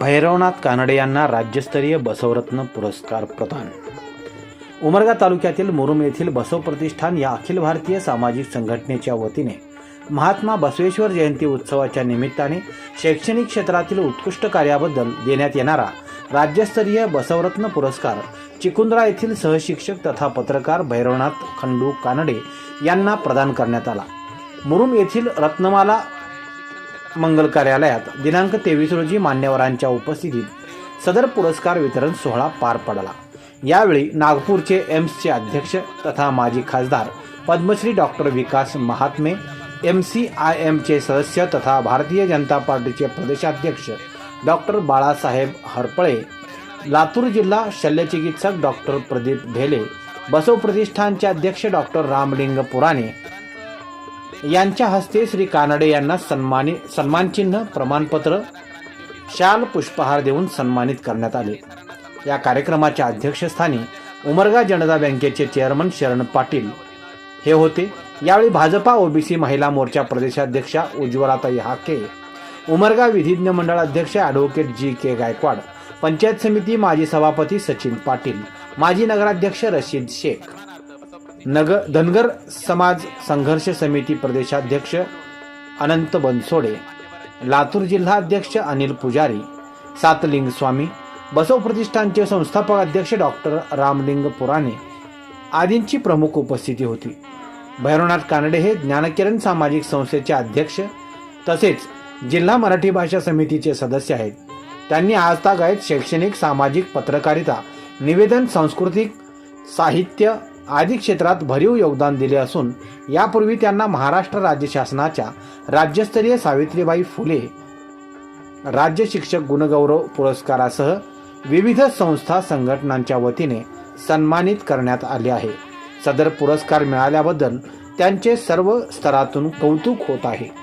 भैरवनाथ कानडे यांना राज्यस्तरीय बसवरत्न पुरस्कार प्रदान. उमरगा तालुक्यातील मुरुम येथील बसव प्रतिष्ठान या अखिल भारतीय सामाजिक संघटनेच्या वतीने महात्मा बसवेश्वर जयंती उत्सवाच्या निमित्ताने शैक्षणिक क्षेत्रातील उत्कृष्ट कार्याबद्दल देण्यात येणारा राज्यस्तरीय बसवरत्न पुरस्कार चिकुंद्रा येथील सहशिक्षक तथा पत्रकार भैरवनाथ खंडू कानडे यांना प्रदान करण्यात आला. मुरुम येथील रत्नमाला मंगल कार्यालयात दिनांक तेवीस रोजी मान्यवरांच्या उपस्थितीत सदर पुरस्कार वितरण सोहळा पार पडला. यावेळी नागपूरचे एम्सचे अध्यक्ष तथा माजी खासदार Padmashri doctor Vikas Mahatme M C I एमचे सदस्य तथा भारतीय जनता पार्टीचे प्रदेशाध्यक्ष डॉक्टर बाळासाहेब हरपळे लातूर जिल्हा शल्यचिकित्सक डॉक्टर प्रदीप ढेले बसव प्रतिष्ठानचे अध्यक्ष डॉक्टर रामलिंग पुराणे यांच्या हस्ते श्री कानडे यांना सन्मानित सन्मानचिन्ह प्रमाणपत्र शाल पुष्पहार देऊन सन्मानित करण्यात आले. या कार्यक्रमाच्या अध्यक्षस्थानी उमरगा जनता बँकेचे चेअरमन शरण पाटील हे होते. यावेळी भाजपा ओबीसी महिला मोर्चा प्रदेशाध्यक्षा उज्ज्वलाताई हाके उमरगा विधिज्ञ मंडळ अध्यक्ष advocate G K Gaikwad panchayat समिती माजी सभापती सचिन पाटील माजी नगराध्यक्ष रशीद शेख नग धनगर समाज संघर्ष समिती प्रदेशाध्यक्ष अनंत बनसोडे लातूर जिल्हा अध्यक्ष अनिल पुजारी सातलिंग स्वामी बसव प्रतिष्ठानचे संस्थापक अध्यक्ष डॉक्टर रामलिंग पुराणे आदींची प्रमुख उपस्थिती होती. भैरवनाथ कानडे हे ज्ञानकिरण सामाजिक संस्थेचे अध्यक्ष तसेच जिल्हा मराठी भाषा समितीचे सदस्य आहेत. त्यांनी आजतागायत शैक्षणिक सामाजिक पत्रकारिता निवेदन सांस्कृतिक साहित्य आदी क्षेत्रात भरीव योगदान दिले असून यापूर्वी त्यांना महाराष्ट्र राज्य शासनाच्या राज्यस्तरीय सावित्रीबाई फुले राज्य शिक्षक गुणगौरव पुरस्कारासह विविध संस्था संघटनांच्या वतीने सन्मानित करण्यात आले आहे. सदर पुरस्कार मिळाल्याबद्दल त्यांचे सर्व स्तरातून कौतुक होत आहे.